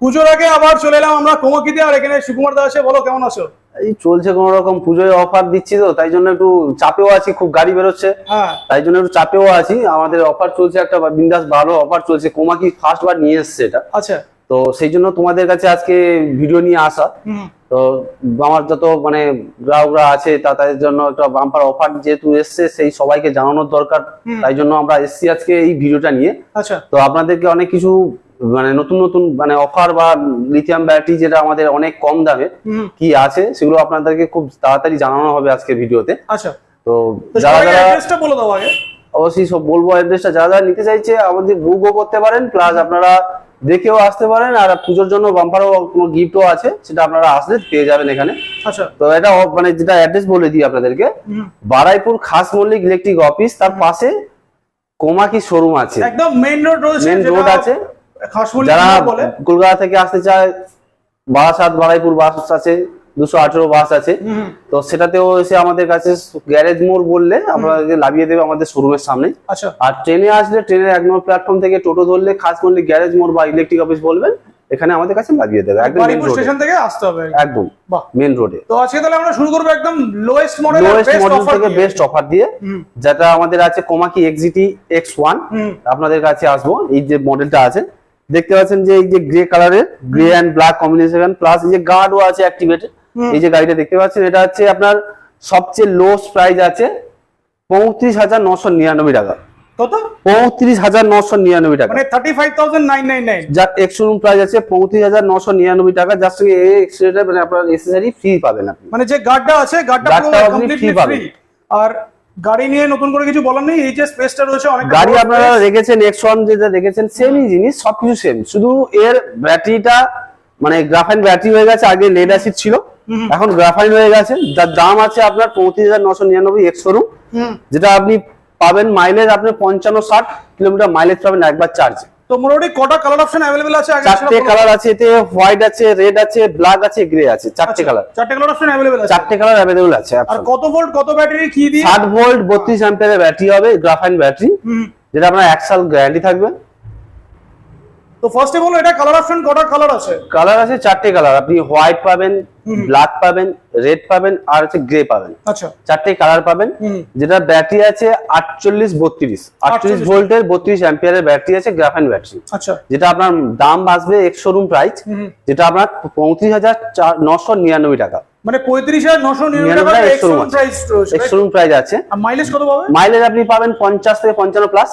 পুজোর আগে আবার চলে এলাম আমরা কোমাকিতে আর এখানে সুকুমার দা আছে। বলো কেমন আছো? এই চলছে কোন রকম পুজোয় অফার দিচ্ছি তো তাই জন্য একটু চাপেও আছি খুব গাড়ি বেরোচ্ছে। হ্যাঁ। তাই জন্য একটু চাপেও আছি। আমাদের অফার চলছে একটা বিন্দাস ভালো অফার চলছে। কোমাকি ফার্স্ট বার নিয়ে এসছে এটা। আচ্ছা। তো সেই জন্য তোমাদের কাছে আজকে ভিডিও নিয়ে আসা। তো আমার যত মানে গ্রাহকরা আছে তা তাদের জন্য একটা বাম্পার অফার যেহেতু এসছে সেই সবাইকে জানানোর দরকার। তাই জন্য আমরা এসছি আজকে এই ভিডিওটা নিয়ে। আচ্ছা। তো আপনাদেরকে অনেক কিছু মানে নতুন নতুন মানে অফার বা লিথিয়াম ব্যাটারি যেটা আমাদের অনেক কম দামে কি আছে সেগুলো আপনাদেরকে খুব তাড়াতাড়ি জানানো হবে আজকে ভিডিওতে। আচ্ছা। তো যারা যারা অ্যাড্রেসটা বলে দাও আগে। অবশ্যই সব বলব অ্যাড্রেসটা যারা যারা নিতে চাইছে আমাদের বুকও করতে পারেন প্লাস আপনারা দেখেও আসতে পারেন আর পুজোর জন্য বাম্পারও কোনো গিফটও আছে সেটা আপনারা আসলে পেয়ে যাবেন এখানে। আচ্ছা। তো এটা মানে যেটা অ্যাড্রেস বলে দিই আপনাদেরকে বারাইপুর খাস মল্লিক ইলেকট্রিক অফিস তার পাশে কোমাকি শোরুম আছে। একদম মেইন রোড রয়েছে মেন রোড আছে। যারা কলকাতা থেকে আসতে চায় বারাসাত বারাইপুর বাস আছে দুশো আঠেরো বাস আছে। তো সেটাতেও এসে আমাদের কাছে গ্যারেজ মোড় বললে আপনাকে লাভিয়ে দেবে আমাদের শোরুমের সামনে। আচ্ছা। আর ট্রেনে আসলে ট্রেনের এক নম্বর প্ল্যাটফর্ম থেকে টোটো ধরলে খাস মল্লিক গ্যারেজ মোড় বা ইলেকট্রিক অফিস বলবেন এখানে আমাদের কাছে লাগিয়ে দেবে একদম স্টেশন থেকে আসতে হবে। একদম মেন রোডে তো আজকে তাহলে আমরা শুরু করব একদম lowest model lowest best model offer থেকে বেস্ট অফার দিয়ে যেটা আমাদের আছে কোমাকি এক্সিটি এক্স ওয়ান হুম। আপনাদের কাছে আসব এই যে মডেলটা আছে দেখতে পাচ্ছেন যে এই যে গ্রে কালারের grey and black combination plus এই যে গার্ডও আছে অ্যাক্টিভেটেড এই যে গাড়িটা দেখতে পাচ্ছেন এটা হচ্ছে আপনার সবচেয়ে লোস্ট প্রাইস আছে পঁয়ত্রিশ হাজার নশো নিরানব্বই টাকা। কত? পঁয়ত্রিশ হাজার নশো নিরানব্বই টাকা। মানে thirty five thousand nine nine nine যার এক্সশোরুম প্রাইস আছে পঁয়ত্রিশ হাজার নশো নিরানব্বই টাকা যার সঙ্গে মানে আপনার এসেসারি ফ্রি পাবেন আপনি। মানে যে গার্ডটা আছে গার্ডটা আপনি কমপ্লিটলি পাবেন। ফ্রি আর গাড়ি নিয়ে নতুন করে কিছু বলার নেই এই যে স্পেসটা রয়েছে অনেক গাড়ি আপনারা রেখেছেন এক্স ওয়ান যেটা রেখেছেন সেমই জিনিস সবকিছু সেম শুধু এর ব্যাটারিটা মানে গ্রাফাইন ব্যাটারি হয়ে গেছে আগে লেড অ্যাসিড ছিল। এখন গ্রাফাইন হয়ে গেছে। যার দাম আছে আপনার পঁয়ত্রিশ হাজার নশো নিরানব্বই এক্স শোরুম যেটা আপনি পাবেন মাইলেজ আপনি পঞ্চান্ন ষাট কিলোমিটার মাইলেজ পাবেন একবার চার্জ তো মোটামুটি কটা কালার অপশন अवेलेबल আছে আগে চারটে কালার আছে এতে হোয়াইট আছে রেড আছে ব্ল্যাক আছে গ্রে আছে চারটে আচ্ছা, কালার চারটে কালার অপশন अवेलेबल আছে। চারটে কালার अवेलेबल আছে আর কত ভোল্ট কত ব্যাটারি কি দিয়ে? ষাট ভোল্ট বত্রিশ অ্যাম্পিয়ারের ব্যাটারি হবে গ্রাফাইন ব্যাটারি যেটা আপনার এক সাল গ্যারান্টি থাকবে। তো ফার্স্টে বলো এটা কালার অপশন কটা কালার আছে? কালার আছে চারটে কালার আপনি হোয়াইট পাবেন ব্ল্যাক পাবেন রেড পাবেন আর হচ্ছে গ্রে পাবেন। আচ্ছা। চারটে কালার পাবেন যেটা ব্যাটারি আছে আটচল্লিশ বত্রিশ। আটচল্লিশ 48 ভোল্টের বত্রিশ অ্যাম্পিয়ারের ব্যাটারি আছে গ্রাফাইন ব্যাটারি আচ্ছা। যেটা আপনার দাম আসবে এক্স শোরুম প্রাইস যেটা আপনার পঁয়ত্রিশ হাজার নশো নিরানব্বই টাকা। মানে পঁয়ত্রিশ হাজার নশো নিরানব্বই টাকা এক্স শোরুম প্রাইস আছে। মাইলেজ কত পাবে মাইলেজ আপনি পাবেন পঞ্চাশ থেকে পঞ্চান্ন প্লাস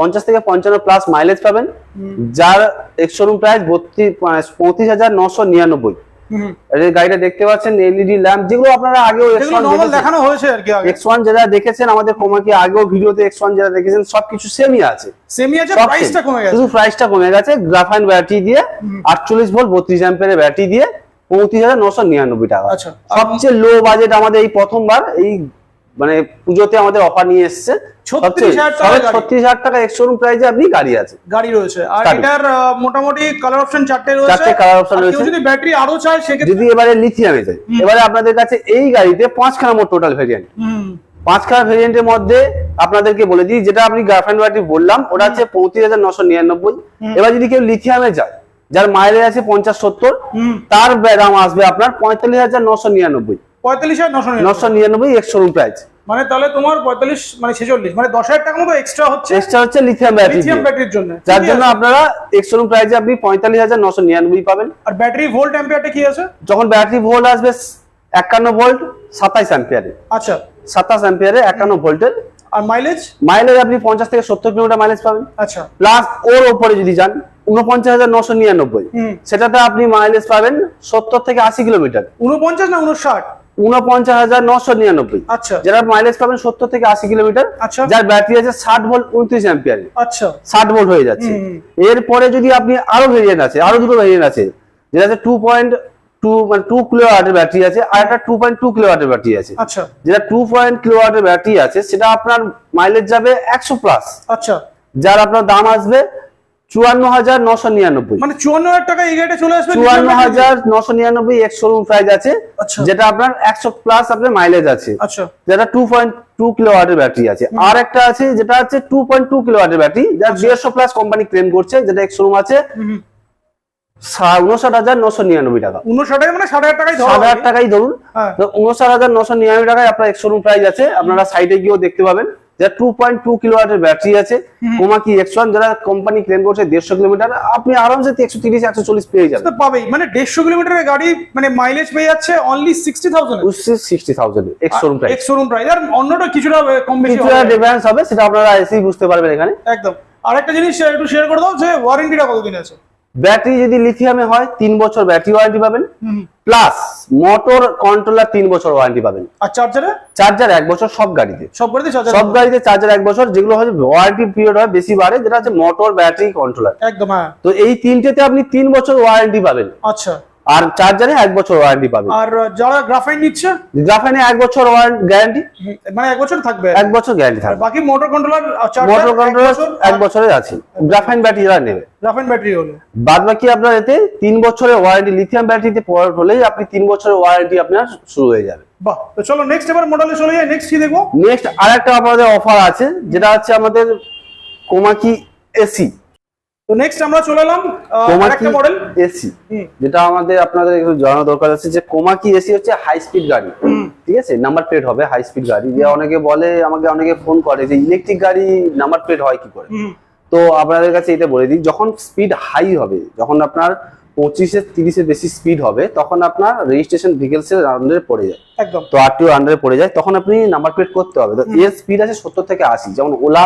পঞ্চাশ থেকে পঞ্চান্ন প্লাস মাইলেজ পাবেন। যার শোরুম প্রাইস বত্রিশ পঁয়ত্রিশ হাজার নশো নিরানব্বই। গাড়িটা দেখতে পাচ্ছেন এলইডি ল্যাম্প যেগুলো আপনারা আগেও এক্স দেখানো হয়েছে আর কি এক্স ওয়ান যেটা দেখেছেন আমাদের কোমাকে আগেও ভিডিওতে এক্স ওয়ান যেটা দেখেছেন সবকিছু সেমই আছে। সেমি আছে সব প্রাইসটা কমে গেছে। শুধু প্রাইসটা কমে গেছে গ্রাফাইন ব্যাটারি দিয়ে আটচল্লিশ ভোল্ট বত্রিশ অ্যাম্পের ব্যাটারি দিয়ে পঁয়ত্রিশ হাজার নশো নিরানব্বই টাকা। আচ্ছা। সবচেয়ে লো বাজেট আমাদের এই প্রথমবার এই মানে পুজোতে আমাদের অফার নিয়ে এসছে। 36,000 টাকা ছত্রিশ হাজার টাকা এক্স শোরুম প্রাইসে আপনি গাড়ি আছে। গাড়ি রয়েছে। আর। এটার মোটামুটি কালার অপশন চারটে রয়েছে। চারটে colour option রয়েছে। যদি ব্যাটারি আরও চায় সেক্ষেত্রে যদি এবারে লিথিয়ামে যায়। এবারে আপনাদের কাছে এই গাড়িতে পাঁচখানা মোট টোটাল ভেরিয়েন্ট পাঁচখানা ভেরিয়েন্টের মধ্যে আপনাদেরকে বলে দিই যেটা আপনি গ্রাফাইন ব্যাটারি বললাম ওটা হচ্ছে পঁয়ত্রিশ হাজার নশো নিরানব্বই। এবার যদি কেউ লিথিয়ামে যায় যার মাইলেজ আছে পঞ্চাশ সত্তর তার দাম আসবে আপনার পঁয়তাল্লিশ হাজার নশো নিরানব্বই। পঁয়তাল্লিশ হাজার নশো নিরানব্বই। নশো নিরানব্বই এক্স শোরুম প্রাইস মানে তাহলে তোমার পঁয়তাল্লিশ মানে ছেচল্লিশ মানে দশ হাজার টাকা মতো এক্সট্রা হচ্ছে এক্সট্রা হচ্ছে লিথিয়াম ব্যাটারি লিথিয়াম ব্যাটারির জন্য। যার জন্য আপনারা প্রাইসে আপনি পঁয়তাল্লিশ হাজার নশো নিরানব্বই পাবেন। আর ব্যাটারি ভোল্ট অ্যাম্পিয়ারটা কি আছে? যখন ব্যাটারি ভোল্ট আসবে একান্ন ভোল্ট সাতাইশ অ্যাম্পিয়ারে আচ্ছা। সাতাশ অ্যাম্পিয়ারে একান্ন ভোল্টের আর মাইলেজ মাইলেজ আপনি পঞ্চাশ থেকে সত্তর কিলোমিটার মাইলেজ পাবেন। আচ্ছা। প্লাস ওর ওপরে যদি যান উনপঞ্চাশ হাজার নশো নিরানব্বই। সেটাতে আপনি মাইলেজ পাবেন সত্তর থেকে আশি কিলোমিটার। উনপঞ্চাশ না উনষাট উনপঞ্চাশ হাজার নশো নিরানব্বই। আচ্ছা। যারা মাইলেজ পাবেন সত্তর থেকে আশি কিলোমিটার আচ্ছা। যার ব্যাটারি আছে ষাট ভোল্ট উনত্রিশ অ্যাম্পিয়ার আচ্ছা। ষাট ভোল্ট হয়ে যাচ্ছে। এরপরে যদি আপনি আরও ভেরিয়েন্ট আছে আরও দুটো ভেরিয়েন্ট আছে যেটা আছে টু পয়েন্ট টু মানে টু কিলো ওয়াটের ব্যাটারি আছে আর একটা টু পয়েন্ট টু কিলো ওয়াটের ব্যাটারি আছে। আচ্ছা। যেটা টু পয়েন্ট কিলো ওয়াটের ব্যাটারি আছে সেটা আপনার মাইলেজ যাবে একশো প্লাস আচ্ছা। যার আপনার দাম আসবে চুয়ান্ন হাজার নশো নিরানব্বই। মানে চুয়ান্ন হাজার টাকা এই গাড়িটা চলে আসবে চুয়ান্ন হাজার নশো নিরানব্বই এক শোরুম প্রাইস আছে আচ্ছা। যেটা আপনার একশো প্লাস আপনার মাইলেজ আছে। আচ্ছা। যেটা টু পয়েন্ট টু কিলো ওয়াটের ব্যাটারি আছে আর একটা আছে যেটা টু পয়েন্ট টু কিলো ওয়াটের ব্যাটারি দেড়শো প্লাস কোম্পানি ক্লেম করছে যেটা শোরুম আছে। উনষাট হাজার নশো নিরানব্বই টাকা। উনষাট মানে সাড়ে আট টাকাই ধরুন। হ্যাঁ। উনষাট হাজার নশো নিরানব্বই টাকায় আপনার শোরুম প্রাইস আছে আপনারা সাইডে গিয়েও দেখতে পাবেন। যার টু পয়েন্ট টু কিলোওয়াটের ব্যাটারি আছে। কোমাকি এক্স ওয়ান যারা কোম্পানি ক্লেম করছে দেড়শো কিলোমিটার আপনি আরামসে একশো তিরিশ একশো চল্লিশ পেয়ে যাবেন। পাবেই। মানে দেড়শো কিলোমিটারের গাড়ি মানে মাইলেজ পেয়ে যাচ্ছে only sixty thousand sixty thousand ex showroom price ex showroom price আর অন্যটা কিছুটা কম বেশি ডিফারেন্স হবে। সেটা আপনারা এসেই বুঝতে পারবেন এখানে। একদম। আরেকটা জিনিস একটু শেয়ার করে দাও যে ওয়ারেন্টিটা কতদিন আছে? ব্যাটারি যদি লিথিয়ামে হয় তিন বছর ব্যাটারি ওয়ারেন্টি পাবেন। প্লাস মোটর কন্ট্রোলার তিন বছর ওয়ারেন্টি পাবেন। আর চার্জারে? চার্জার এক বছর সব গাড়িতে। সব গাড়িতে চার্জার সব গাড়িতে চার্জার এক বছর যেগুলো হচ্ছে ওয়ারেন্টি পিরিয়ড হয় বেশি বাড়ে যেটা হচ্ছে মোটর ব্যাটারি কন্ট্রোলার। একদম হ্যাঁ। তো এই তিনটেতে আপনি তিন বছর ওয়ারেন্টি পাবেন। আচ্ছা। আর চার্জারে এক বছর ওয়ারেন্টি পাবেন আর যারা গ্রাফাইন নিচ্ছে? গ্রাফাইনে এক বছর গ্যারান্টি মানে এক বছর থাকবে? এক বছর গ্যারান্টি থাকবে। বাকি মোটর কন্ট্রোলার মোটর কন্ট্রোলার এক বছরের আছে। গ্রাফাইন ব্যাটারি যারা নেবে। গ্রাফাইন ব্যাটারি হলে। বাদ বাকি আপনার এতে তিন বছরের ওয়ারেন্টি লিথিয়াম ব্যাটারিতে পড়ার হলেই আপনি তিন বছরের ওয়ারেন্টি আপনার শুরু হয়ে যাবে। বাহ তো চলো নেক্সট এবার মডেলে চলে যাই নেক্সট কি দেখব? নেক্সট আরেকটা আমাদের অফার আছে যেটা হচ্ছে আমাদের কোমাকি এসি তো নেক্সট আমরা চলে এলাম আহ, কোমাকি আরেকটা মডেল এসি যেটা আমাদের আপনাদের একটু জানানো দরকার আছে যে কোমাকি এসি হচ্ছে? হাই স্পিড গাড়ি। ঠিক আছে? নাম্বার প্লেট হবে হাই স্পিড গাড়ি। যে অনেকে বলে আমাকে অনেকে ফোন করে যে ইলেকট্রিক গাড়ি নাম্বার প্লেট হয় কি করে? তো আপনাদের কাছে এটা বলে দিই যখন স্পিড হাই হবে যখন আপনার পঁচিশে তিরিশের বেশি স্পিড হবে তখন আপনার রেজিস্ট্রেশন ভেহিকেলস এর আন্ডারে পড়ে যায়। একদম। তো আরটিও আন্ডারে পড়ে যায় তখন আপনি নাম্বার প্লেট করতে হবে। তো এর স্পিড আছে সত্তর থেকে আশি। যেমন ওলা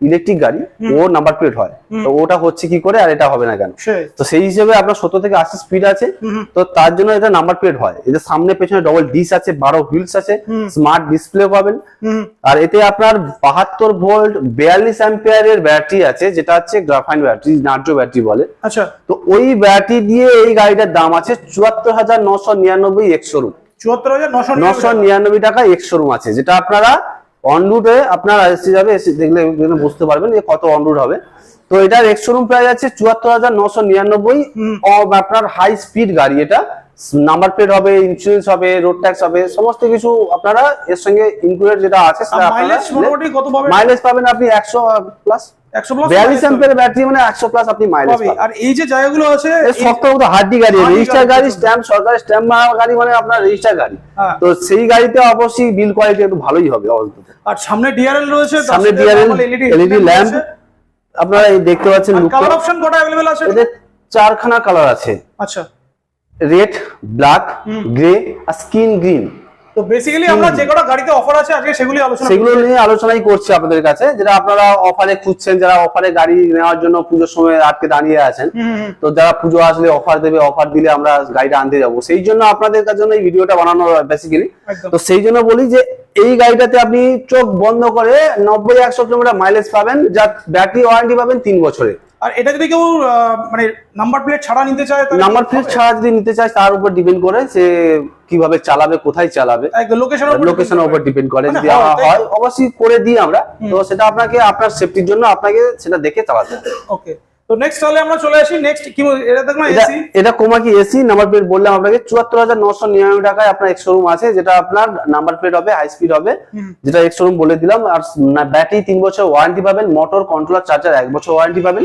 ইলেকট্রিক গাড়ি ও নাম্বার প্লেট হয়। তো ওটা হচ্ছে কি করে আর এটা হবে না কেন? তো সেই হিসেবে আপনার সত্তর থেকে আশি স্পিড আছে। তো তার জন্য এটা নাম্বার প্লেট হয়। এদের সামনে পেছনে ডবল ডিস আছে বারো হুইলস আছে স্মার্ট ডিসপ্লে পাবেন। আর এতে আপনার বাহাত্তর ভোল্ট বিয়াল্লিশ অ্যাম্পিয়ারের ব্যাটারি আছে যেটা হচ্ছে গ্রাফাইন ব্যাটারি নার্জো ব্যাটারি বলে। আচ্ছা। তো ওই ব্যাটারি দিয়ে এই গাড়িটার দাম আছে চুয়াত্তর হাজার নশো নিরানব্বই একশো রুম চুয়াত্তর হাজার নশো নশো নিরানব্বই টাকা একশো রুম আছে যেটা আপনারা অনরুটে আপনার এসে যাবে এসে দেখলে বুঝতে পারবেন যে কত অনরুট হবে। তো এটার এক্স শোরুম প্রাইস আছে চুয়াত্তর হাজার নশো নিরানব্বই। আপনার হাই স্পিড গাড়ি এটা। নাম্বার প্লেট হবে ইন্স্যুরেন্স হবে রোড ট্যাক্স হবে সমস্ত কিছু আপনারা এর সঙ্গে ইনক্লুডেড যেটা আছে মাইলেজ পাবেন? আপনি একশো প্লাস একশো প্লাস বিয়াল্লিশ অ্যাম্পের ব্যাটারি মানে একশো প্লাস আপনি মাইলেজ পাবে পাবেন আর এই যে জায়গাগুলো আছে এর এই- শক্ত মতো হাড্ডি গাড়ি হাড্ডি রেজিস্টার গাড়ি গাড়ি একদম। স্ট্যাম্প সরকারি স্ট্যাম্প মারা গাড়ি মানে আপনার রেজিস্টার গাড়ি হ্যাঁ। তো সেই গাড়িতে অবশ্যই বিল কোয়ালিটি একটু ভালোই হবে অন্তত আর সামনে ডিআরএল রয়েছে তার সামনে সাথে DRL normal LED LED lamp আপনারা এই দেখতে পাচ্ছেন লুকটা কালার অপশন কটা अवेलेबल আছে এদের চারখানা কালার আছে আচ্ছা রেড ব্ল্যাক হুম। গ্রে আর স্কিন গ্রিন তো বেসিক্যালি আমরা যে কটা গাড়িতে অফার আছে আজকে সেগুলি আলোচনা সেগুলো নিয়ে আলোচনাই করছি আপনাদের কাছে যেটা আপনারা অফারে খুঁজছেন যারা অফারে গাড়ি নেওয়ার জন্য পুজোর সময় আটকে দাঁড়িয়ে আছেন তো যারা পুজো আসলে অফার দেবে অফার দিলে আমরা গাড়িটা আনতে যাব। সেই জন্য আপনাদের জন্য এই ভিডিওটা বানানো বেসিক্যালি তো সেই জন্য বলি যে এই গাড়িটাতে আপনি চোখ বন্ধ করে নব্বই একশো কিলোমিটার মাইলেজ পাবেন যার ব্যাটারি ওয়ারেন্টি পাবেন তিন বছরে আর এটা যদি কেউ মানে নাম্বার প্লেট ছাড়া নিতে চায় তাহলে নাম্বার প্লেট ছাড়া যদি নিতে চায় তার উপর ডিপেন্ড করে সে কীভাবে চালাবে কোথায় চালাবে। লোকেশনের উপর ডিপেন্ড করে। মানে যদি হয়, হয় অবশ্যই করে দিই আমরা। তো সেটা আপনাকে আপনার সেফটির জন্য আপনাকে সেটা দেখে চালাতে হবে। ওকে তো নেক্সট তাহলে আমরা চলে আসি। নেক্সট কি এটা এসি নাম্বার প্লেট বললাম আপনাকে। টাকায় আপনার এক্স শোরুম আছে যেটা আপনার নাম্বার প্লেট হবে হাই স্পিড হবে। যেটা এক্স শোরুম বলে দিলাম। আর ব্যাটারি বছর ওয়ারেন্টি পাবেন। মোটর কন্ট্রোলার চার্জার এক বছর ওয়ারেন্টি পাবেন।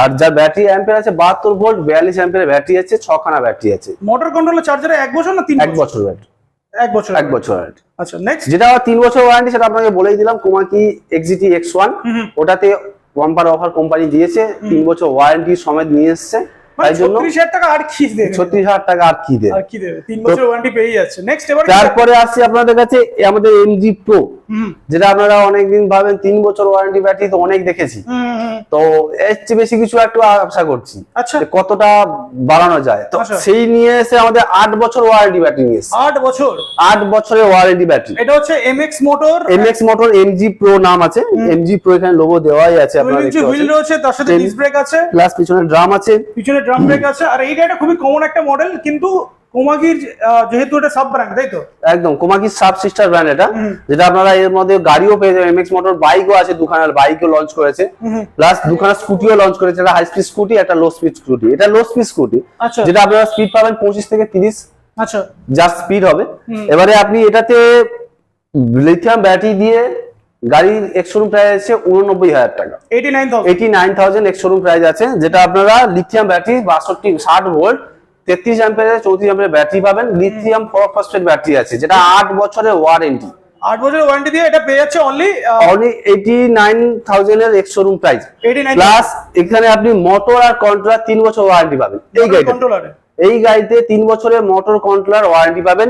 আর যার ব্যাটারি অ্যাম্পের আছে বাহাত্তর ভোল্ট বিয়াল্লিশ অ্যাম্পের ব্যাটারি আছে ছখানা ব্যাটারি আছে। মোটর কন্ট্রোলার চার্জারে এক বছর না তিন এক বছর? ব্যাটারি এক বছর এক বছর ওয়ারেন্টি আচ্ছা নেক্সট যেটা তিন বছর ওয়ারেন্টি সেটা আপনাকে বলেই দিলাম কোমাকি এক্সিটি এক্স ওয়ান ওটাতে বাম্পার অফার কোম্পানি দিয়েছে তিন বছর ওয়ারেন্টি সমেত নিয়ে এসছে। মানে তাই জন্য ছত্রিশ হাজার টাকা আর কি দেবে? ছত্রিশ হাজার টাকা আর কি দেবে? আর কি দেবে? তিন বছর ওয়ারেন্টি পেয়ে যাচ্ছে। নেক্সট এবার তারপরে আসছি আপনাদের কাছে আমাদের এমজি প্রো যেটা আপনারা অনেকদিন ভাবেন তিন বছর ওয়ারেন্টি ব্যাটারি তো অনেক দেখেছি। হুম, হুম, তো এর চেয়ে বেশি কিছু একটু আশা করছি আচ্ছা। কতটা বাড়ানো যায়। তো আচ্ছা। সেই নিয়ে এসে আমাদের আট বছর ওয়ারেন্টি ব্যাটারি নিয়ে আট বছর? বছরের ওয়ারেন্টি ব্যাটারি এটা হচ্ছে MX motor MX motor MG pro নাম আছে। এমজি প্রো এখানে লোগো দেওয়াই আছে আপনারা দেখতে হুইল রয়েছে তার সাথে ব্রেক আছে। প্লাস পিছনে ড্রাম আছে। পিছনে ড্রাম ব্রেক আছে। আর এই গাড়িটা খুবই কমন একটা মডেল কিন্তু কোমাগির যেহেতু এটা সাব ব্র্যান্ড তাই তো? একদম কোমাকি সাব সিস্টার ব্র্যান্ড এটা যেটা আপনারা এর মধ্যে গাড়িও পেয়ে যাবেন এমএক্স মোটর বাইকও আছে দুখানা বাইকও লঞ্চ করেছে। হুম। প্লাস দুখানা স্কুটিও লঞ্চ করেছে একটা হাই স্পিড স্কুটি একটা লো স্পিড স্কুটি এটা লো স্পিড স্কুটি আচ্ছা। যেটা আপনারা স্পিড পাবেন পঁচিশ থেকে তিরিশ আচ্ছা। যা স্পিড হবে। এবারে আপনি এটাতে লিথিয়াম ব্যাটারি দিয়ে গাড়ির এক্সশোরুম প্রাইস আছে উননব্বই হাজার টাকা। Eighty nine thousand ex showroom price আছে যেটা আপনারা লিথিয়াম ব্যাটারি বাষট্টি ষাট ভোল্ট তেত্রিশ অ্যাম্পিয়ার চৌত্রিশ অ্যাম্পিয়ার ব্যাটারি পাবেন। লিথিয়াম ফসফেট ব্যাটারি আছে যেটা আট বছরের ওয়ারেন্টি আট বছরের ওয়ারেন্টি দিয়ে এটা পেয়ে যাচ্ছে only only eighty nine price plus এখানে আপনি মোটর আর কন্ট্রোলার তিন বছর ওয়ারেন্টি পাবেন। এই কন্ট্রোলারে এই গাড়িতে তিন বছরের মোটর কন্ট্রোলার ওয়ারেন্টি পাবেন।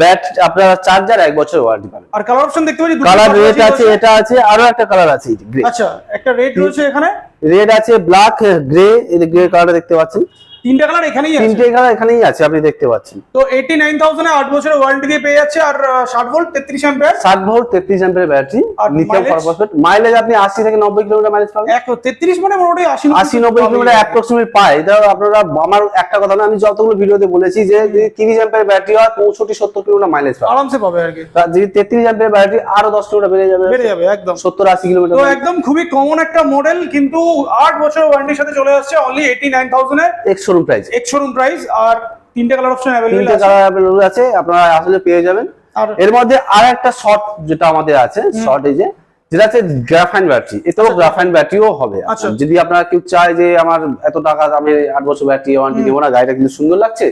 ব্যাট আপনার চার্জার এক বছর ওয়ারেন্টি পাবেন। আর কালার অপশন দেখতে পাচ্ছি কালার রেড আছে এটা আছে আরও একটা কালার আছে গ্রে আচ্ছা একটা রেড রয়েছে এখানে? রেড আছে ব্ল্যাক গ্রে এই গ্রে কালারটা দেখতে পাচ্ছেন। তিনটা কালার এখানেই আছে। তিনটে কালার এখানেই আছে আপনি দেখতে পাচ্ছেন। তো এইটি নাইন থাউজেন্ড আট বছরের ওয়ারেন্টি দিয়ে পেয়ে যাচ্ছে আর ষাট ভোল্ট তেত্রিশ অ্যাম্পিয়ার ষাট ভোল্ট তেত্রিশ অ্যাম্পিয়ার ব্যাটারি আর লিথিয়াম mileage? মাইলেজ আপনি আশি থেকে নব্বই কিলোমিটার মাইলেজ পাবেন। এক তেত্রিশ মানে মোটামুটি আশি আশি নব্বই কিলোমিটার। অ্যাপ্রক্সিমেট পায়। এটা আপনারা আমার একটা কথা না আমি যতগুলো ভিডিওতে বলেছি যে যদি তিরিশ অ্যাম্পিয়ার ব্যাটারি হয় পঁয়ষট্টি সত্তর কিলোমিটার মাইলেজ পাবে। আরামসে পাবে আর কি। যদি তেত্রিশ অ্যাম্পিয়ার ব্যাটারি আরও দশ কিলোমিটার বেড়ে যাবে। বেড়ে যাবে একদম। সত্তর আশি কিলোমিটার তো একদম খুবই কমন একটা মডেল কিন্তু আট বছর ওয়ারেন্টির সাথে চলে আসছে অনলি এইটি নাইন থাউজেন্ড এর ex showroom price ex showroom price আর তিনটে কালার অপশন তিনটে আছে। কালার অ্যাভেলেবল আছে আপনারা আসলে পেয়ে যাবেন। আর এর মধ্যে আর একটা শর্ট যেটা আমাদের আছে শর্ট এই যে যেটা আছে গ্রাফাইন ব্যাটারি এতেও গ্রাফাইন ব্যাটারিও হবে। আচ্ছা। যদি আপনারা কেউ চায় যে আমার এত টাকা আমি আট বছর ব্যাটারি ওয়ারেন্টি নেব না গাড়িটা কিন্তু সুন্দর লাগছে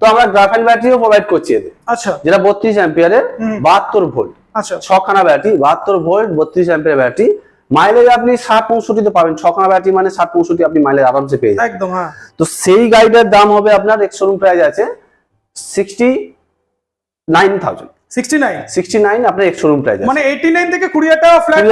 তো আমরা গ্রাফাইন ব্যাটারিও প্রোভাইড করছি এতে। আচ্ছা। যেটা বত্রিশ অ্যাম্পিয়ারের বাহাত্তর ভোল্ট আচ্ছা। ছখানা ব্যাটারি বাহাত্তর ভোল্ট বত্রিশ অ্যাম্পিয়ার ব্যাটারি মাইলেজ আপনি ষাট পঁয়ষট্টিতে পাবেন। ছখানা ব্যাটারি মানে ষাট পঁয়ষট্টি আপনি মাইলেজ আরামসে পেয়ে যাবেন। একদম হ্যাঁ। তো সেই গাড়িটার দাম হবে আপনার এক্স শোরুম প্রাইস আছে sixty nine thousand sixty nine sixty nine আপনার এক্স শোরুম প্রাইস মানে এইটি নাইন থেকে কুড়ি হাজার টাকা ফ্ল্যাট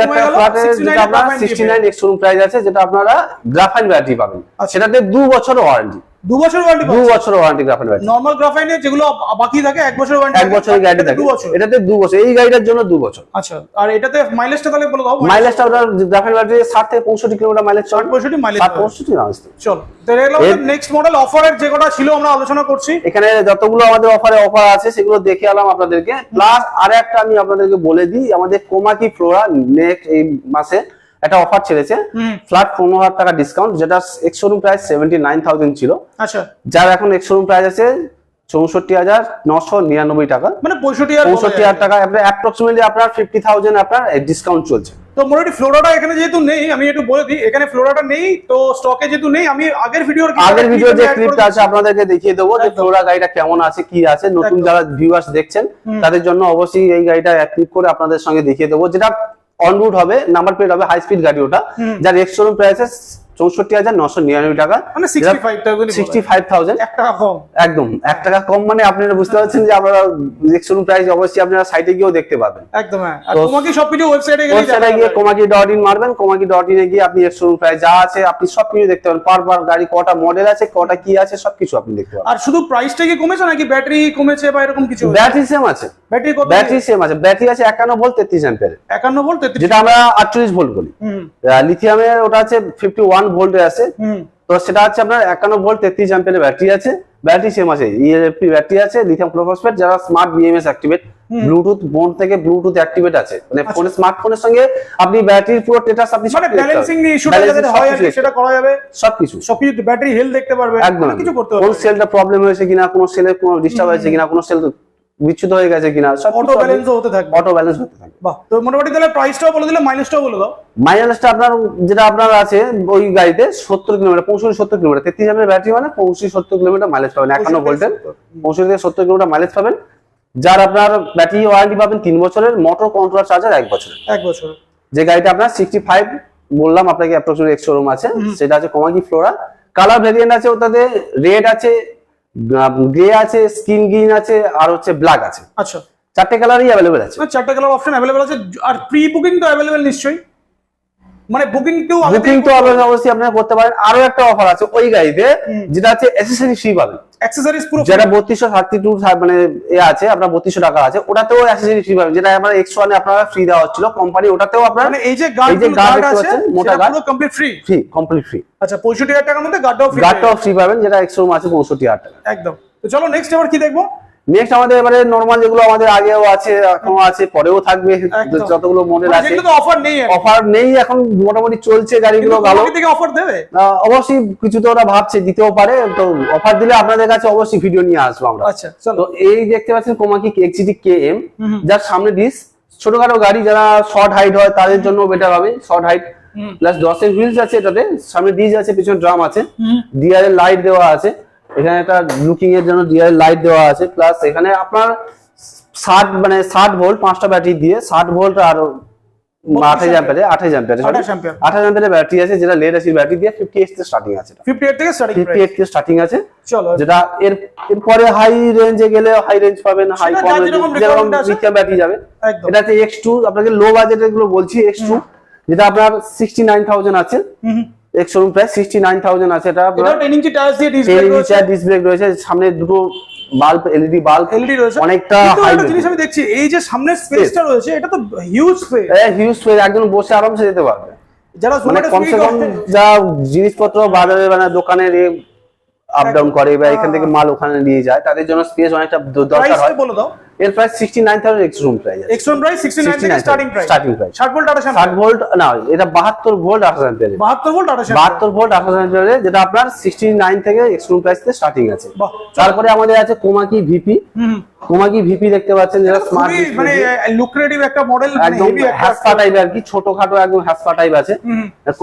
যেটা আপনার sixty nine ex showroom price আছে যেটা আপনারা গ্রাফাইন ব্যাটারি পাবেন। আচ্ছা। সেটাতে দু বছর ওয়ারেন্টি দু বছর ওয়ারেন্টি দু বছর ওয়ারেন্টি গ্রাফাইন ব্যাটারি নর্মাল গ্রাফাইনে যেগুলো বাকি থাকে এক বছর ওয়ারেন্টি এক বছরের থাকে দু বছর এটাতে দু বছর এই গাড়িটার জন্য দু বছর আচ্ছা আর এটাতে মাইলেজটা তাহলে বলে দাও মাইলেজটা আপনার গ্রাফাইন ব্যাটারি ষাট থেকে পঁয়ষট্টি কিলোমিটার মাইলেজ মাইলেজ চল। এগুলো নেক্সট মডেল অফারের যে কটা ছিল আমরা আলোচনা করছি। এখানে যতগুলো আমাদের অফারে অফার আছে সেগুলো দেখে এলাম আপনাদেরকে। প্লাস আর একটা আমি আপনাদেরকে বলে দিই আমাদের কোমাকি ফ্লোরা নেক্সট এই মাসে একটা অফার ছেড়েছে ফ্ল্যাট পনেরো হাজার টাকা ডিসকাউন্ট যেটা ex showroom price seventy nine thousand ছিল। আচ্ছা। যার এখন এক্স শোরুম প্রাইস আছে চৌষট্টি হাজার নশো নিরানব্বই টাকা। মানে পঁয়ষট্টি হাজার পঁয়ষট্টি হাজার টাকা আপনার অ্যাপ্রক্সিমেটলি আপনার ফিফটি থাউজেন্ড আপনার ডিসকাউন্ট চলছে। তো মোটামুটি ফ্লোরাটা এখানে যেহেতু নেই আমি একটু বলে দিই এখানে ফ্লোরাটা নেই তো স্টকে যেহেতু নেই আমি আগের ভিডিওর আগের ভিডিও যে ক্লিপটা আছে আপনাদেরকে দেখিয়ে দেবো যে ফ্লোরা গাড়িটা কেমন আছে কি আছে নতুন যারা ভিউয়ার্স দেখছেন তাদের জন্য অবশ্যই এই গাড়িটা ক্লিক করে আপনাদের সঙ্গে দেখিয়ে দেবো যেটা অন রুট হবে নাম্বার প্লেট হবে হাই স্পিড গাড়ি ওটা। যার এক্স শোরুম প্রাইস চৌষট্টি হাজার নশো নিরানব্বই টাকা। মানে সিক্সটি ফাইভ থাউজেন্ড এক টাকা কম। একদম। এক টাকা কম মানে আপনারা বুঝতে পারছেন যে আপনারা এক্স প্রাইস অবশ্যই আপনারা সাইটে গিয়েও দেখতে পাবেন। একদম হ্যাঁ। ওয়েবসাইটে ওয়েবসাইটে গিয়ে কোমাকি ডট ইন মারবেন। কোমাকি ডট ইনে গিয়ে আপনি এক্স প্রাইস যা আছে আপনি সবকিছু দেখতে পাবেন। পার পার গাড়ি কটা মডেল আছে কটা কি আছে সবকিছু আপনি দেখতে পাবেন। আর শুধু প্রাইসটা কি কমেছে নাকি ব্যাটারি কমেছে বা এরকম কিছু ব্যাটারি সেম আছে। ব্যাটারি কত? ব্যাটারি সেম আছে। ব্যাটারি আছে একান্ন ভোল্ট তেত্রিশ অ্যাম্পিয়ার একান্ন ভোল্ট তেত্রিশ যেটা আমরা আটচল্লিশ ভোল্ট বলি। হুম। লিথিয়ামের ওটা আছে ফিফটি ওয়ান ভোল্টে আছে। তো সেটা হচ্ছে আপনার একান্ন ভোল্ট তেত্রিশ অ্যাম্পিয়ারের ব্যাটারি আছে। ব্যাটারি সেম আছে ইএলএফপি ব্যাটারি আছে লিথিয়াম ক্লোরোফসফেট যারা স্মার্ট বিএমএস অ্যাক্টিভেট ব্লুটুথ বোন থেকে ব্লুটুথ অ্যাক্টিভেট আছে। মানে ফোনে স্মার্টফোনের সঙ্গে আপনি ব্যাটারির পুরো স্ট্যাটাস আপনি মানে ব্যালেন্সিং। নিয়ে ইস্যুটা Balancing হয় আর সেটা করা যাবে। সবকিছু। সবকিছু। ব্যাটারি হেলথ দেখতে পারবে। একদম। কিছু করতে কোন পারবে সেলটা প্রবলেম হয়েছে কিনা কোন সেলের কোনো ডিস্টার্ব হয়েছে কিনা কোন সেল বিচ্যুত হয়ে গেছে কিনা সব অটো ব্যালেন্সও হতে থাকবে। অটো ব্যালেন্স হতে থাকবে। বাহ তো মোটামুটি তাহলে প্রাইসটাও বলে দিলে মাইনাসটাও বলে দাও। মাইলেজটা আপনার যেটা আপনার আছে ওই গাড়িতে সত্তর কিলোমিটার পঁয়ষট্টি সত্তর কিলোমিটার তেত্রিশ এমএর ব্যাটারি মানে পঁয়ষট্টি সত্তর কিলোমিটার মাইলেজ পাবেন। একান্ন ভোল্টের পঁয়ষট্টি থেকে সত্তর কিলোমিটার মাইলেজ পাবেন। যার আপনার ব্যাটারি ওয়ারেন্টি পাবেন তিন বছরের মোটর কন্ট্রোলার চার্জার এক বছরের। এক বছর যে গাড়িটা আপনার সিক্সটি ফাইভ বললাম আপনাকে অ্যাপ্রক্সিমেট এক্স শোরুম আছে। সেটা আছে কমাকি ফ্লোরা কালার ভেরিয়েন্ট আছে ওটাতে রেড আছে গ্রে আছে স্কিন গ্রিন আছে আর হচ্ছে ব্ল্যাক আছে। আচ্ছা। চারটে কালারই অ্যাভেলেবেল আছে। চারটে কালার অপশন অ্যাভেলেবল আছে আর প্রি বুকিং তো অ্যাভেলেবল নিশ্চয়ই। মানে বুকিং বুকিং তো আপনারা অবশ্যই আপনারা করতে পারেন। আরও একটা অফার আছে ওই গাড়িতে যেটা আছে অ্যাসেসরি ফ্রি পাবেন। অ্যাক্সেসরিজ পুরো যেটা বত্রিশশো থার্টি টু মানে এ আছে আপনার বত্রিশশো টাকা আছে ওটাতেও ফ্রি পাবেন। যেটা ওয়ানে আপনারা ফ্রি দেওয়া হচ্ছিল কোম্পানি ওটাতেও আপনার মানে এই যে গার্ড যে গার্ড আছে মোটা guard। পুরো complete free free complete free আচ্ছা পঁয়ষট্টি হাজার টাকার মধ্যে গার্ডটাও ফ্রি গার্ডটাও ফ্রি পাবেন যেটা এক্স শোরুম আছে পঁয়ষট্টি হাজার টাকা। একদম। তো চলো নেক্সট এবার কি দেখব? নেক্সট আমাদের এবারে নর্মাল যেগুলো আমাদের আগেও আছে এখনও আছে পরেও থাকবে। যতগুলো মডেল মানে আছে। অফার নেই অফার নেই এখন মোটামুটি চলছে গাড়িগুলো ভালো। থেকে অফার দেবে? অবশ্যই কিছু তো ওরা ভাবছে দিতেও পারে। তো অফার দিলে আপনাদের কাছে অবশ্যই ভিডিও নিয়ে আসব আমরা। আচ্ছা তো এই দেখতে পাচ্ছেন কোমাকি এক্সিটি কে এম। যার সামনে ডিস ছোটখাটো গাড়ি যারা শর্ট হাইট হয় তাদের জন্য বেটার হবে। Short height. প্লাস দশের হুইলস আছে এটাতে। সামনে ডিজ আছে পিছনে ড্রাম আছে। ডিআর লাইট দেওয়া আছে। এখানে একটা লুকিং এর জন্য ডিআর লাইট দেওয়া আছে প্লাস এখানে আপনার ষাট মানে ষাট ভোল্ট পাঁচটা ব্যাটারি দিয়ে ষাট ভোল্ট আর আঠাশ অ্যাম্পিয়ারে আঠাশ অ্যাম্পিয়ারে 28 অ্যাম্পিয়ার। আঠাশ অ্যাম্পিয়ারের ব্যাটারি আছে যেটা লেড এসির ব্যাটারি দিয়ে ফিফটি এইট থেকে স্টার্টিং আছে ফিফটি এইট থেকে স্টার্টিং ফিফটি এইট থেকে স্টার্টিং আছে। চলো। যেটা এর এরপরে হাই রেঞ্জে গেলে হাই রেঞ্জ পাবেন হাই কম যার যেরকম। লিথিয়াম ব্যাটারি যাবে। একদম। এটাতে এক্স টু আপনাকে লো বাজেটেরগুলো বলছি এক্স টু যেটা আপনার সিক্সটি নাইন থাউজেন্ড আছে। Ex showroom price sixty nine thousand আছে এটা টেন ইঞ্চি টায়ার দিয়ে ডিসপ্লে রয়েছে। ইঞ্চার ডিসপ্লে রয়েছে সামনে দুটো বাল্ব এলইডি বাল্ব এলইডি রয়েছে। অনেকটা জিনিস আমি দেখছি এই যে সামনের স্পেসটা রয়েছে এটা তো হিউজ স্পেস হিউজ একজন বসে আরামসে যেতে পারবে। যারা মানে কমসে কম যা জিনিসপত্র বাজারে মানে দোকানের আপ ডাউন করে বা এখান থেকে মাল ওখানে নিয়ে যায় তাদের জন্য স্পেস অনেকটা দরকার হয়। বলে দাও। এর price sixty nine thousand ex room price এক্সট্রন price 69 থেকে 69 স্টার্টিং প্রাইস 60 ভোল্ট 28 ষাট ভোল্ট না এটা বাহাত্তর ভোল্ট আঠাশ অ্যাম্পিয়ারে 72 ভোল্ট 28 বাহাত্তর ভোল্ট আঠাশ অ্যাম্পিয়ারে যেটা আপনার সিক্সটি নাইন থেকে এক্স রুম প্রাইস থেকে স্টার্টিং আছে। তারপরে আমাদের আছে কোমাকি ভিপি কোমাকি ভিপি দেখতে পাচ্ছেন যেটা স্মার্ট মানে লুক্রেটিভ একটা মডেল একদম হ্যাসপা টাইপ আর কি ছোটখাটো একদম হ্যাসপা টাইপ আছে।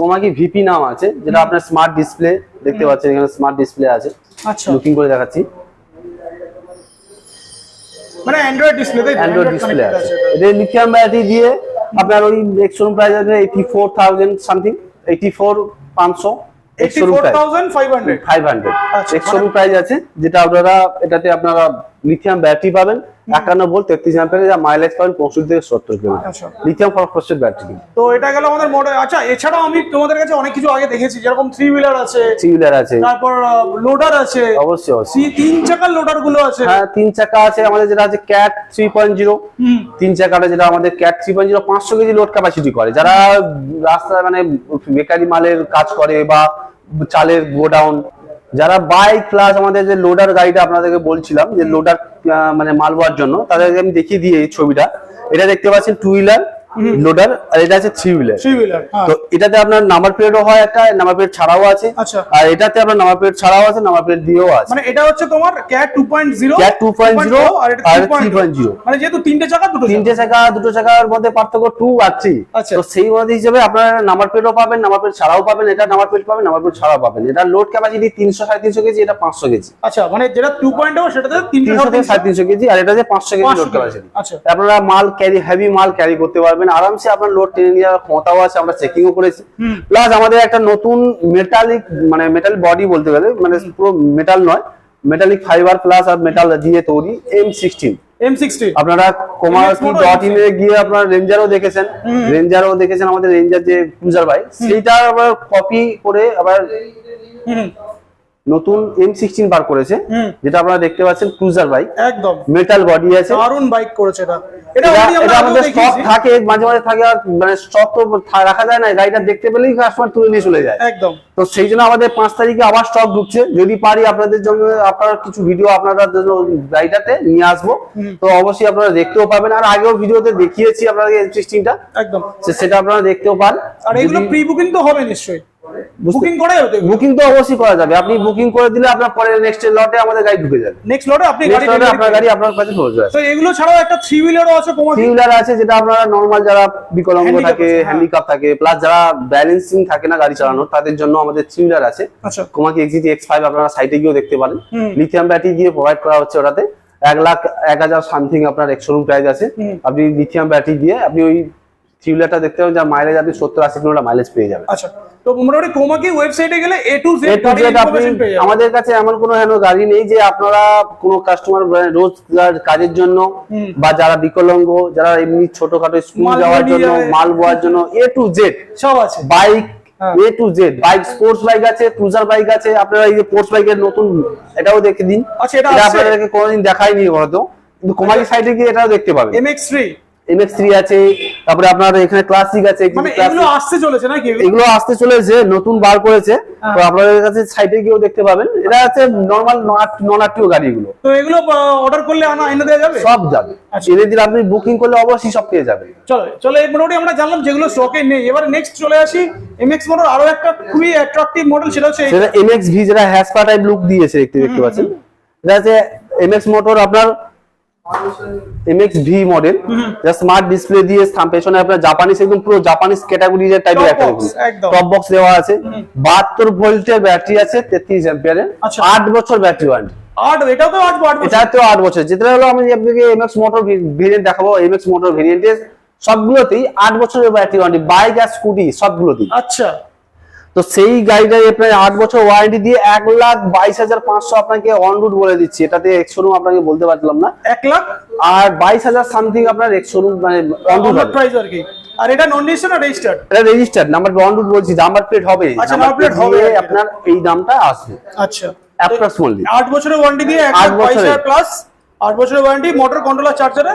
কোমাকি ভিপি নাম আছে যেটা আপনার স্মার্ট ডিসপ্লে দেখতে পাচ্ছেন এখানে স্মার্ট ডিসপ্লে আছে। আচ্ছা। লুকিং করে দেখাচ্ছি। মানে অ্যান্ড্রয়েড ডিসপ্লে তাই অ্যান্ড্রয়েড ডিসপ্লে আছে। এদের লিথিয়াম ব্যাটারি দিয়ে আপনার ওই প্রাইস আছে eighty four thousand something eighty four পাঁচশো ex showroom price 84500 five hundred ex showroom price আছে যেটা আপনারা এটাতে আপনারা লিথিয়াম ব্যাটারি পাবেন। একান্ন ভোল্ট তেত্রিশ অ্যাম্পিয়ারে যা মাইলেজ পাবেন পঁয়ষট্টি থেকে সত্তর কিলোমিটার আচ্ছা। লিথিয়াম ফসফেট ব্যাটারি তো এটা গেল আমাদের মডেল আচ্ছা এছাড়াও আমি তোমাদের কাছে অনেক কিছু আগে দেখেছি যেরকম থ্রি হুইলার আছে থ্রি হুইলার আছে। তারপর লোডার আছে অবশ্যই অবশ্যই। তিন চাকার লোডারগুলো আছে। হ্যাঁ তিন চাকা আছে আমাদের যেটা আছে ক্যাট থ্রি পয়েন্ট জিরো হুম। তিন চাকাটা যেটা আমাদের ক্যাট থ্রি পয়েন্ট জিরো পাঁচশো কেজি লোড ক্যাপাসিটি করে। যারা রাস্তায় মানে বেকারি মালের কাজ করে বা চালের গোডাউন যারা বাইক প্লাস আমাদের যে লোডার গাড়িটা আপনাদেরকে বলছিলাম যে লোডার মানে মাল বওয়ার জন্য তাদেরকে আমি দেখিয়ে দিই এই ছবিটা। এটা দেখতে পাচ্ছেন টু হুইলার লোডার আর এটা আছে থ্রি হুইলার থ্রি হুইলার তো এটাতে আপনার নাম্বার প্লেটও হয় একটা নাম্বার প্লেট ছাড়াও আছে। আচ্ছা। আর এটাতে আপনার নাম্বার প্লেট ছাড়াও আছে নাম্বার প্লেট দিয়েও আছে। মানে এটা হচ্ছে তোমার ক্যাট 2.0 ক্যাট 2.0 আর এটা আর 3.0 3.0 মানে যেহেতু তিনটে চাকা দুটো। তিনটে চাকা দুটো চাকার মধ্যে পার্থক্য টু আর থ্রি আচ্ছা। তো সেই মধ্যে হিসেবে আপনারা নাম্বার প্লেটও পাবেন নাম্বার প্লেট ছাড়াও পাবেন এটা নাম্বার প্লেট পাবেন নাম্বার প্লেট ছাড়াও পাবেন। এটা লোড ক্যাপাসিটি তিনশো সাড়ে তিনশো কেজি এটা পাঁচশো কেজি। আচ্ছা মানে যেটা 2.0 সেটাতে তিনটে তিনশো থেকে সাড়ে তিনশো। কেজি আর এটা যে পাঁচশো কেজি লোড ক্যাপাসিটি আচ্ছা আপনারা মাল ক্যারি হেভি মাল ক্যারি করতে পারবেন আরামসে আপনার লোড টেনে নেওয়ার ক্ষমতাও আছে আমরা চেকিংও করেছি। প্লাস আমাদের একটা নতুন মেটালিক মানে মেটাল বডি বলতে গেলে মানে পুরো মেটাল নয় মেটালিক ফাইবার প্লাস আর মেটাল দিয়ে তৈরি এম সিক্সটিন M60 আপনারা কোমাকি ডট আছে। ইনে গিয়ে আপনার রেঞ্জারও দেখেছেন। রেঞ্জারও দেখেছেন আমাদের রেঞ্জার যে ক্রুজার বাইক সেইটা আবার কপি করে আবার নতুন এম সিক্সটিন বার করেছে যেটা আপনারা দেখতে পাচ্ছেন ক্রুজার বাইক একদম। মেটাল বডি আছে। দারুণ বাইক করেছে এটা। এটা এটা already আমরা এটা আগেও আমাদের স্টক থাকে মাঝে মাঝে থাকে আর মানে স্টক তো রাখা যায় না গাড়িটা দেখতে পেলেই কাস্টমার তুলে নিয়ে চলে যায়। একদম। তো সেই জন্য আমাদের পাঁচ তারিখে আবার স্টক ঢুকছে। যদি পারি আপনাদের জন্য আপনার কিছু ভিডিও আপনাদের জন্য গাড়িটাতে নিয়ে আসব। তো অবশ্যই আপনারা দেখতেও পাবেন। আর আগেও ভিডিওতে দেখিয়েছি আপনাদের একদম। সেটা আপনারা দেখতেও পান। আর এগুলো প্রি বুকিং তো হবে নিশ্চয়ই। বুকিং বুকিং তো অবশ্যই করা যাবে। আপনি বুকিং করে দিলে আপনার পরে নেক্সট লটে আমাদের গাড়ি ঢুকে যাবে। নেক্সট লটে আপনি গাড়ি আপনার গাড়ি আপনার কাছে পৌঁছে যাবে। তো এগুলো ছাড়াও একটা থ্রি হুইলারও আছে থ্রি হুইলার আছে যেটা আপনারা নর্মাল যারা বিকলাঙ্গ থাকে হ্যাঁ। হ্যান্ডিক্যাপ থাকে প্লাস যারা ব্যালেন্সিং থাকে না গাড়ি চালানোর তাদের জন্য আমাদের থ্রি হুইলার আছে। আচ্ছা। কোমাকি এক্সিটি এক্স ফাইভ আপনারা সাইটে গিয়েও দেখতে পারেন। লিথিয়াম ব্যাটারি দিয়ে প্রোভাইড করা হচ্ছে ওটাতে। এক লাখ এক হাজার সামথিং আপনার এক শোরুম প্রাইস আছে। আপনি লিথিয়াম ব্যাটারি দিয়ে আপনি ওই থ্রি হুইলারটা দেখতে পাবেন যার মাইলেজ আপনি সত্তর আশি কিলোমিটার মাইলেজ পেয়ে যাবেন। আচ্ছা তো মোটামুটি কোমাকি ওয়েবসাইটে গেলে A to Z to Z আপনি আমাদের কাছে এমন কোনো হেন গাড়ি নেই যে আপনারা কোনো কাস্টমার রোজগার কাজের জন্য বা যারা বিকলাঙ্গ যারা এমনি ছোটখাটো স্কুল যাওয়ার জন্য মাল বোয়ার জন্য এ টু জেড সব আছে। Bike. A to Z bike sports bike আছে ক্রুজার বাইক আছে। আপনারা এই যে স্পোর্টস বাইকের নতুন এটাও দেখে দিন। আচ্ছা এটা আপনাদেরকে কোনোদিন দেখাইনি হয়তো। কিন্তু কোমারি সাইডে গিয়ে এটাও দেখতে পাবেন। MX3 এমএক্স থ্রি আছে তারপরে আপনার এখানে ক্লাসিক আছে মানে এগুলো আসতে চলেছে নাকি এগুলো? আসতে চলেছে নতুন বার করেছে। হ্যাঁ। তো আপনাদের কাছে সাইটে গিয়েও দেখতে পাবেন। এটা নর্মাল নন আরটিও গাড়িগুলো। তো এগুলো অর্ডার করলে আনা এনে দেওয়া যাবে? সব যাবে। আচ্ছা। এনে দিলে আপনি বুকিং করলে অবশ্যই সব পেয়ে যাবেন। চলো চলো এই মোটামুটি আমরা জানলাম যেগুলো স্টকে নেই। এবার নেক্সট চলে আসি। এমএক্স আরও একটা খুবই অ্যাট্রাকটিভ মডেল সেটা হচ্ছে সেটা এমএক্স ভি যেটা হ্যাসপা টাইপ লুক দিয়েছে দেখতে দেখতে পাচ্ছেন। এটা হচ্ছে এমএক্স মোটর আপনার এমএক্স ভি মডেল যা স্মার্ট ডিসপ্লে দিয়ে পেছনে আপনার জাপানিজ একদম পুরো জাপানিজ ক্যাটাগরি টাইপের একটা। টপ বক্স দেওয়া আছে। বাহাত্তর ভোল্টের ব্যাটারি আছে তেত্রিশ অ্যাম্পিয়ারের আচ্ছা। আট বছর ব্যাটারি ওয়ারেন্টি আট এটাও তো আট আট বছর। এটা তো আট বছর। যেটা হলো আমি আপনাকে এমএক্স মোটর ভেরিয়েন্ট দেখাবো। এমএক্স মোটর ভেরিয়েন্টের সবগুলোতেই আট বছরের ব্যাটারি ওয়ারেন্টি বাইক আর স্কুটি সবগুলোতেই। আচ্ছা। তো সেই গাড়িটাই আপনার আট বছর ওয়ারেন্টি দিয়ে এক লাখ বাইশ হাজার পাঁচশো আপনাকে অন রুট বলে দিচ্ছি। এটাতে এক্স শোরুম আপনাকে বলতে পারলাম না। এক লাখ? আর বাইশ হাজার সামথিং আপনার এক্স শোরুম মানে অন রুট প্রাইস আর কি। আর এটা নন রেজিস্টার্ড না রেজিস্টার্ড এটা রেজিস্টার্ড নাম্বার অন রুট বলছি নাম্বার প্লেট হবে। আচ্ছা, নাম্বার প্লেট হবে। আপনার এই দামটা আসবে। আচ্ছা। অ্যাপ্রক্সিমেটলি বছরের ওয়ারেন্টি দিয়ে লাখ প্লাস বছরের। ওয়ারেন্টি মোটর কন্ট্রোলার চার্জারে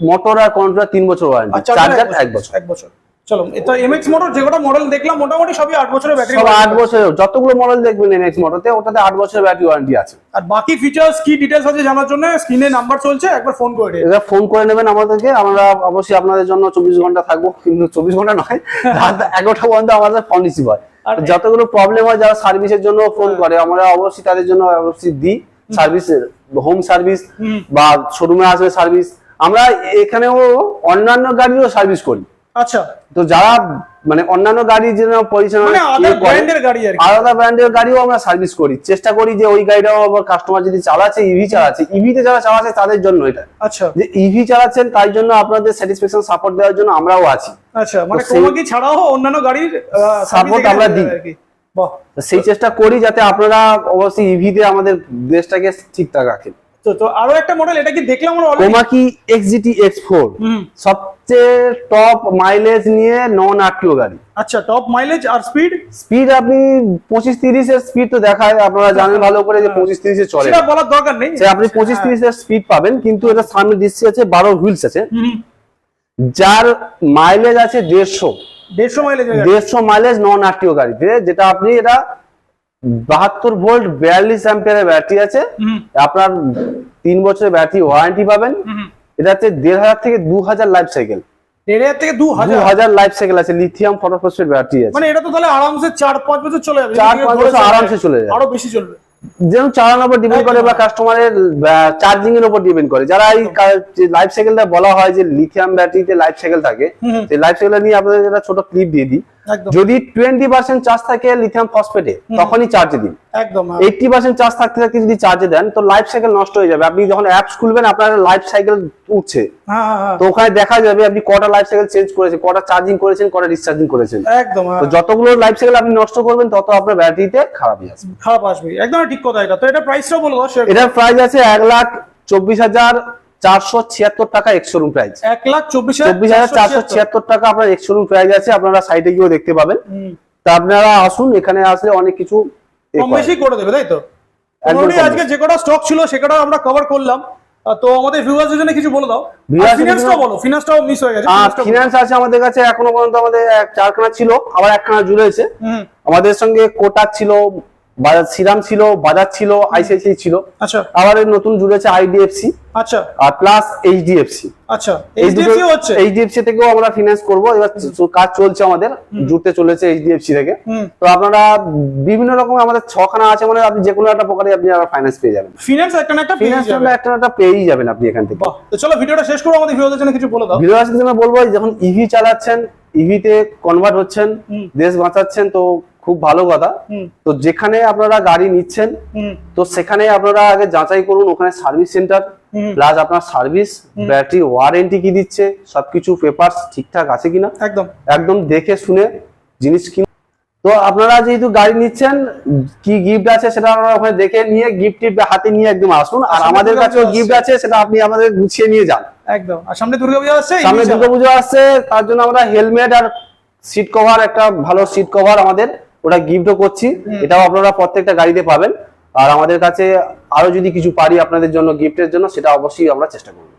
মোটর আর কন্ট্রোলার তিন বছর ওয়ারেন্টি চার্জার চার্জার এক বছর। এক বছর। চলো এটা এমএক্স মোটর যে কটা মডেল দেখলাম মোটামুটি সবই বছরের ব্যাটারি সব আট বছর যতগুলো মডেল দেখবেন মোটরতে ওটাতে বছরের ব্যাটারি ওয়ারেন্টি আছে। আর বাকি ফিচার্স কি আছে জানার জন্য স্ক্রিনে নাম্বার চলছে একবার ফোন করে দিন ফোন করে নেবেন আমাদেরকে আমরা অবশ্যই আপনাদের জন্য চব্বিশ ঘণ্টা থাকব কিন্তু চব্বিশ ঘণ্টা নয় রাত পর্যন্ত আমাদের ফোন রিসিভ হয় যতগুলো প্রবলেম হয় যারা সার্ভিসের জন্য ফোন করে আমরা অবশ্যই তাদের জন্য অবশ্যই দিই সার্ভিস হোম। সার্ভিস বা শোরুমে আসবে সার্ভিস আমরা এখানেও অন্যান্য গাড়িরও সার্ভিস করি। আচ্ছা। তো যারা মানে অন্যান্য গাড়ি যেন পরিচালনা মানে ইয়ে আলাদা ব্র্যান্ডের গাড়িও আমরা সার্ভিস করি। চেষ্টা করি যে ওই গাড়িটাও আবার কাস্টমার যদি চালাচ্ছে ইভি চালাচ্ছে। ইভিতে যারা চালাচ্ছে তাদের জন্য এটা। আচ্ছা। যে ইভি চালাচ্ছেন তাই জন্য আপনাদের স্যাটিসফ্যাকশন সাপোর্ট দেওয়ার জন্য আমরাও আছি। আচ্ছা মানে সেই- ছাড়াও অন্যান্য গাড়ির service আমরা দিই। সেই চেষ্টা করি যাতে আপনারা অবশ্যই ইভিতে আমাদের দেশটাকে ঠিকঠাক রাখেন। তো তো আরও একটা মডেল এটা কি দেখলাম আমরা অলরেডি কোমাকি এক্সজিটি এক্স সবচেয়ে টপ মাইলেজ নিয়ে নন আরটিও গাড়ি। আচ্ছা টপ মাইলেজ আর স্পিড স্পিড আপনি পঁচিশ তিরিশের স্পিড তো দেখায় আপনারা জানেন ভালো করে যে পঁচিশ তিরিশে চলে। সেটা বলার দরকার নেই। আপনি স্পিড পাবেন কিন্তু এটা সামনে ডিসি আছে বারো হুইলস আছে। যার মাইলেজ আছে দেড়শো। দেড়শো মাইলেজ দেড়শো মাইলেজ নন আরটিও গাড়িতে যেটা আপনি এটা বাহাত্তর ভোল্ট বিয়াল্লিশ অ্যাম্পিয়ারের ব্যাটারি আছে। আপনার তিন বছরের ব্যাটারি ওয়ারেন্টি পাবেন। এটা হচ্ছে দেড় হাজার থেকে দু হাজার লাইফ সাইকেল দেড় হাজার থেকে দু হাজার? লাইফ সাইকেল আছে লিথিয়াম ফটোফসফেট ব্যাটারি আছে। মানে এটা তো তাহলে আরামসে চার পাঁচ বছর চলে যাবে। চার, পাঁচ বছর আরামসে চলে যাবে। আরও বেশি চলবে। যেমন চালানোর উপর ডিপেন্ড করে বা কাস্টমারের চার্জিং এর উপর ডিপেন্ড করে। যারা এই লাইফ সাইকেলটা বলা হয় যে লিথিয়াম ব্যাটারিতে লাইফ সাইকেল থাকে সেই লাইফ সাইকেল নিয়ে আপনাদের একটা ছোট ক্লিপ দিয়ে দিই। যদি টোয়েন্টি পার্সেন্ট চার্জ থাকে লিথিয়াম ফসফেটে তখনই চার্জে দিন। একদম হ্যাঁ। এইটটি পার্সেন্ট চার্জ থাকতে থাকতে যদি চার্জে দেন তো লাইফ সাইকেল নষ্ট হয়ে যাবে। আপনি যখন অ্যাপস খুলবেন আপনার লাইফ সাইকেল উঠছে। হ্যাঁ হ্যাঁ হ্যাঁ। তো ওখানে দেখা যাবে আপনি কটা লাইফ সাইকেল চেঞ্জ করেছেন কটা চার্জিং করেছেন কটা ডিসচার্জিং করেছেন। একদম হ্যাঁ। তো যতগুলো লাইফ সাইকেল আপনি নষ্ট করবেন তত আপনার ব্যাটারিতে খারাপই আসবে। খারাপ আসবে। একদম ঠিক কথা এটা। তো এটা প্রাইসটাও বলো দাও share করো। এটার প্রাইস আছে এক লাখ চব্বিশ হাজার চারশো ছিয়াত্তর টাকা এক্স শোরুম প্রাইস এক লাখ চব্বিশ চব্বিশ হাজার চারশো ছিয়াত্তর। টাকা আপনার এক্স শোরুম প্রাইস আছে আপনারা সাইটে গিয়েও দেখতে পাবেন। তা আপনারা আসুন এখানে আসলে অনেক কিছু কম বেশি করে দেবে তাই তো? একদম মোটামুটি কম আজকে যে কটা স্টক ছিল সে কটা আমরা কভার করলাম। তো আমাদের জন্য কিছু বলে দাও। Viewers দের ফিনান্সটাও বলো ফিনান্সটাও মিস হয়ে গেছে আর finance টা বলো। ফিনান্স আছে আমাদের কাছে এখনও পর্যন্ত আমাদের চারখানা ছিল আবার একখানা জুড়েছে। আমাদের সঙ্গে কোটাক ছিল বাজাজ সিরাম ছিল বাজাজ ছিল আইসিআইসিআই ছিল। আচ্ছা। আবার নতুন জুড়েছে আইডিএফসি। আচ্ছা। আর প্লাস এইচডিএফসি। আচ্ছা এইচডিএফসি হচ্ছে? এইচডিএফসি থেকেও আমরা ফিনান্স করব। এবার কাজ চলছে আমাদের জুড়তে চলেছে এইচডিএফসি থেকে। তো আপনারা বিভিন্ন রকম আমাদের ছখানা আছে মানে আপনি যে কোনো একটা প্রকারে আপনি ফাইন্যান্স পেয়ে যাবেন। ফিনান্স একটা একটা ফিনান্স। একটা একটা পেয়েই যাবেন আপনি এখান থেকে। তো চলো ভিডিওটা শেষ করব আমাদের ভিউয়ারদের জন্য কিছু বলে দাও। ভিডিও আসলে আমি বলব যখন ইভি চালাচ্ছেন ইভিতে কনভার্ট হচ্ছেন দেশ বাঁচাচ্ছেন তো খুব ভালো কথা। তো যেখানে আপনারা গাড়ি নিচ্ছেন তো সেখানে আপনারা আগে যাচাই করুন ওখানে সার্ভিস সেন্টার প্লাস আপনার সার্ভিস ব্যাটারি ওয়ারেন্টি কি দিচ্ছে সবকিছু পেপারস ঠিকঠাক আছে কিনা? একদম। একদম দেখে শুনে জিনিস কিন তো আপনারা যেহেতু গাড়ি নিচ্ছেন কি গিফট আছে সেটা আপনারা ওখানে দেখে নিয়ে গিফট টিপ হাতে নিয়ে একদম আসুন। আর আমাদের কাছেও গিফট আছে সেটা আপনি আমাদের গুছিয়ে নিয়ে যান। একদম। আর সামনে দুর্গাপূজা আসছে সামনে ইংলিশ দুর্গা পুজো আসছে তার জন্য আমরা হেলমেট আর সিট কভার একটা ভালো সিট কভার আমাদের ওটা গিফটও করছি। এটাও আপনারা প্রত্যেকটা গাড়িতে পাবেন। আর আমাদের কাছে আরও যদি কিছু পারি আপনাদের জন্য গিফটের জন্য সেটা অবশ্যই আমরা চেষ্টা করব।